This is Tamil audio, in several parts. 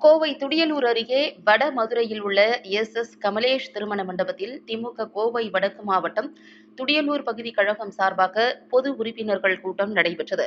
கோவை துடியலூர் அருகே வட மதுரையில் உள்ள எஸ் எஸ் கமலேஷ் திருமண மண்டபத்தில் திமுக கோவை வடக்கு மாவட்டம் துடியலூர் பகுதி கழகம் சார்பாக பொது உறுப்பினர்கள் கூட்டம் நடைபெற்றது.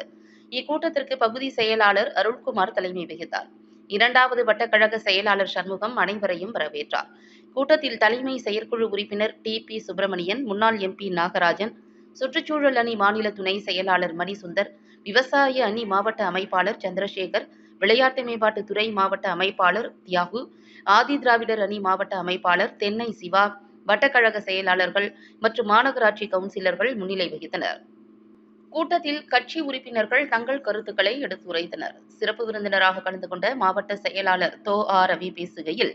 இக்கூட்டத்திற்கு பகுதி செயலாளர் அருள்குமார் தலைமை வகித்தார். இரண்டாவது வட்டக்கழக செயலாளர் சண்முகம் அனைவரையும் வரவேற்றார். கூட்டத்தில் தலைமை செயற்குழு உறுப்பினர் டி பி சுப்பிரமணியன் முன்னாள் எம்பி நாகராஜன் சுற்றுச்சூழல் அணி மாநில துணை செயலாளர் மணிசுந்தர் விவசாய அணி மாவட்ட அமைப்பாளர் சந்திரசேகர் விளையாட்டு மேம்பாட்டு துறை மாவட்ட அமைப்பாளர் தியாகு ஆதி திராவிடர் அணி மாவட்ட அமைப்பாளர் தென்னை சிவா வட்டக்கழக செயலாளர்கள் மற்றும் மாநகராட்சி கவுன்சிலர்கள் முன்னிலை வகித்தனர். கூட்டத்தில் கட்சி உறுப்பினர்கள் தங்கள் கருத்துக்களை எடுத்துரைத்தனர். சிறப்பு விருந்தினராக கலந்து கொண்ட மாவட்ட செயலாளர் தோ ஆர் ரவி பேசுகையில்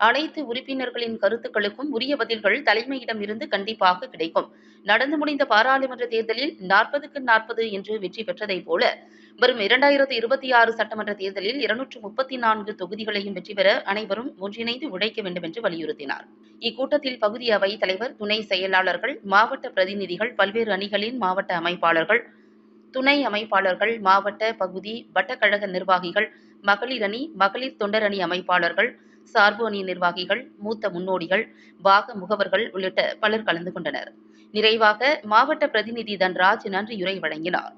அனைத்து உறுப்பினர்களின் கருத்துக்களுக்கும் உரிய பதில்கள் தலைமையிடம் இருந்து கண்டிப்பாக கிடைக்கும். நடந்து முடிந்த பாராளுமன்ற தேர்தலில் நாற்பதுக்கு நாற்பது என்று வெற்றி பெற்றதைப் போல வரும் இரண்டாயிரத்து இருபத்தி ஆறு சட்டமன்ற தேர்தலில் இருநூற்று முப்பத்தி நான்கு தொகுதிகளையும் வெற்றி பெற அனைவரும் ஒன்றிணைந்து உழைக்க வேண்டும் என்று வலியுறுத்தினார். இக்கூட்டத்தில் பகுதி அவை தலைவர் துணை செயலாளர்கள் மாவட்ட பிரதிநிதிகள் பல்வேறு அணிகளின் மாவட்ட அமைப்பாளர்கள் துணை அமைப்பாளர்கள் மாவட்ட பகுதி வட்டக்கழக நிர்வாகிகள் மகளிர் அணி மகளிர் தொண்டர் அணி அமைப்பாளர்கள் சார்போனி நிர்வாகிகள் மூத்த முன்னோடிகள் பாக முகவர்கள் உள்ளிட்ட பலர் கலந்து கொண்டனர். நிறைவாக மாவட்ட பிரதிநிதி தன்ராஜ் நன்றியுரை வழங்கினார்.